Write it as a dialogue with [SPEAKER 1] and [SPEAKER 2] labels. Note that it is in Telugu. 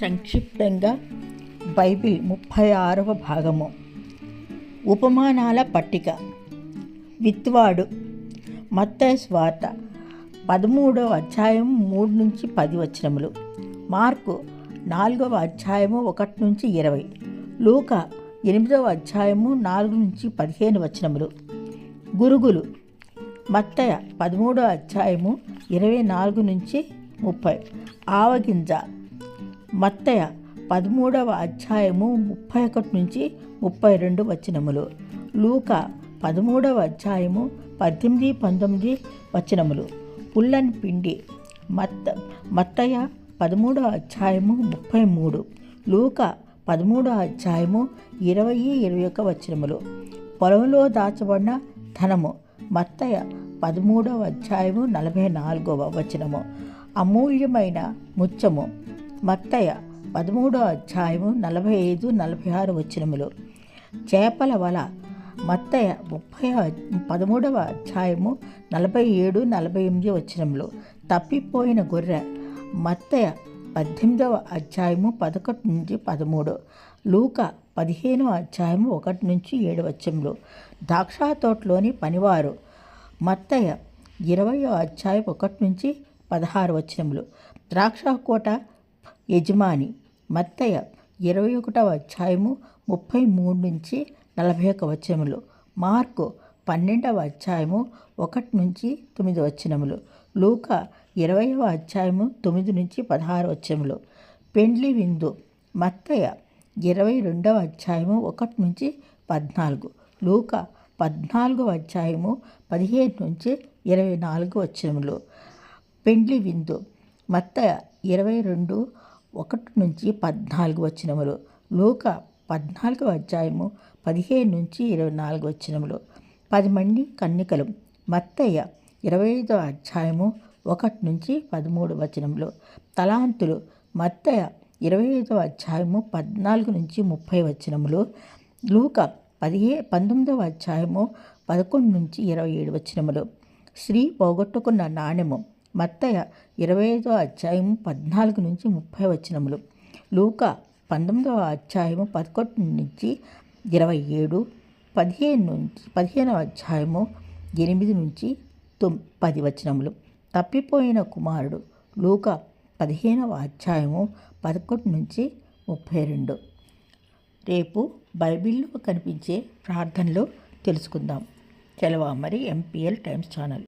[SPEAKER 1] సంక్షిప్తంగా బైబిల్ ముప్పై ఆరవ భాగము. ఉపమానాల పట్టిక. విత్వాడు మత్తయి స్వార్త పదమూడవ అధ్యాయం మూడు నుంచి పది వచనములు. మార్కు నాలుగవ అధ్యాయము ఒకటి నుంచి ఇరవై. లూక ఎనిమిదవ అధ్యాయము నాలుగు నుంచి పదిహేను వచనములు. గురుగులు మత్తయ పదమూడవ అధ్యాయము ఇరవై నాలుగు నుంచి ముప్పై. ఆవగింజ మత్తయ పదమూడవ అధ్యాయము ముప్పై ఒకటి నుంచి ముప్పై రెండు వచనములు. లూక పదమూడవ అధ్యాయము పద్దెనిమిది పంతొమ్మిది వచనములు. పుల్లని పిండి. మత్త మత్తయ పదమూడవ అధ్యాయము ముప్పై మూడు. లూక పదమూడవ అధ్యాయము ఇరవై ఇరవై ఒక వచనములు. పొలంలో దాచబడిన ధనము. మత్తయ పదమూడవ అధ్యాయము నలభై నాలుగవ వచనము. అమూల్యమైన ముత్యము. మత్తయ పదమూడవ అధ్యాయము నలభై ఐదు నలభై ఆరు వచనములు. చేపల వల మత్తయ ముప్పై పదమూడవ అధ్యాయము నలభై ఏడు నలభై ఎనిమిది వచనములు. తప్పిపోయిన గొర్రె మత్తయ పద్దెనిమిదవ అధ్యాయము పదకొండు నుంచి పదమూడు. లూక పదిహేనవ అధ్యాయము ఒకటి నుంచి ఏడు వచనములు. ద్రాక్ష తోటలోని పనివారు మత్తయ ఇరవయో అధ్యాయం ఒకటి నుంచి పదహారు వచనములు. ద్రాక్ష కోట యజమాని మత్తయ ఇరవై ఒకటవ అధ్యాయము ముప్పై మూడు నుంచి నలభై ఒక వచనములు మార్కు పన్నెండవ అధ్యాయము ఒకటి నుంచి తొమ్మిది వచనములు లూక ఇరవైవ అధ్యాయము తొమ్మిది నుంచి పదహారు వచనములు. పెండ్లి విందు మత్తయ ఇరవై రెండవ అధ్యాయము ఒకటి నుంచి పద్నాలుగు లూక పద్నాలుగవ అధ్యాయము పదిహేను నుంచి ఇరవై నాలుగు వచనములు. పెండ్లి విందు మత్తయ ఇరవై రెండు ఒకటి నుంచి పద్నాలుగు వచనములు లూక పద్నాలుగు అధ్యాయము పదిహేను నుంచి ఇరవై నాలుగు వచనములు పది మంది కన్నికలు మత్తయ్య ఇరవై ఐదో అధ్యాయము ఒకటి నుంచి పదమూడు వచనములు. తలాంతులు. మత్తయ్య ఇరవై ఐదవ అధ్యాయము పద్నాలుగు నుంచి ముప్పై వచనములు. లూక పదిహే పంతొమ్మిదవ అధ్యాయము పదకొండు నుంచి ఇరవై ఏడు వచనములు. స్త్రీ పోగొట్టుకున్న నాణెము. మత్తయ ఇరవై ఐదో అధ్యాయం పద్నాలుగు నుంచి ముప్పై వచనములు. లూక పంతొమ్మిదవ అధ్యాయము పదకొండు నుంచి ఇరవై ఏడు పదిహేను నుంచి పదిహేనవ అధ్యాయము ఎనిమిది నుంచి తొమ్ పది వచనములు. తప్పిపోయిన కుమారుడు లూక పదిహేనవ అధ్యాయము పదకొండు నుంచి ముప్పై రెండు. రేపు బైబిల్లో కనిపించే ప్రార్థనలు తెలుసుకుందాం. సెలవు మరి ఎంపీఎల్ టైమ్స్ ఛానల్.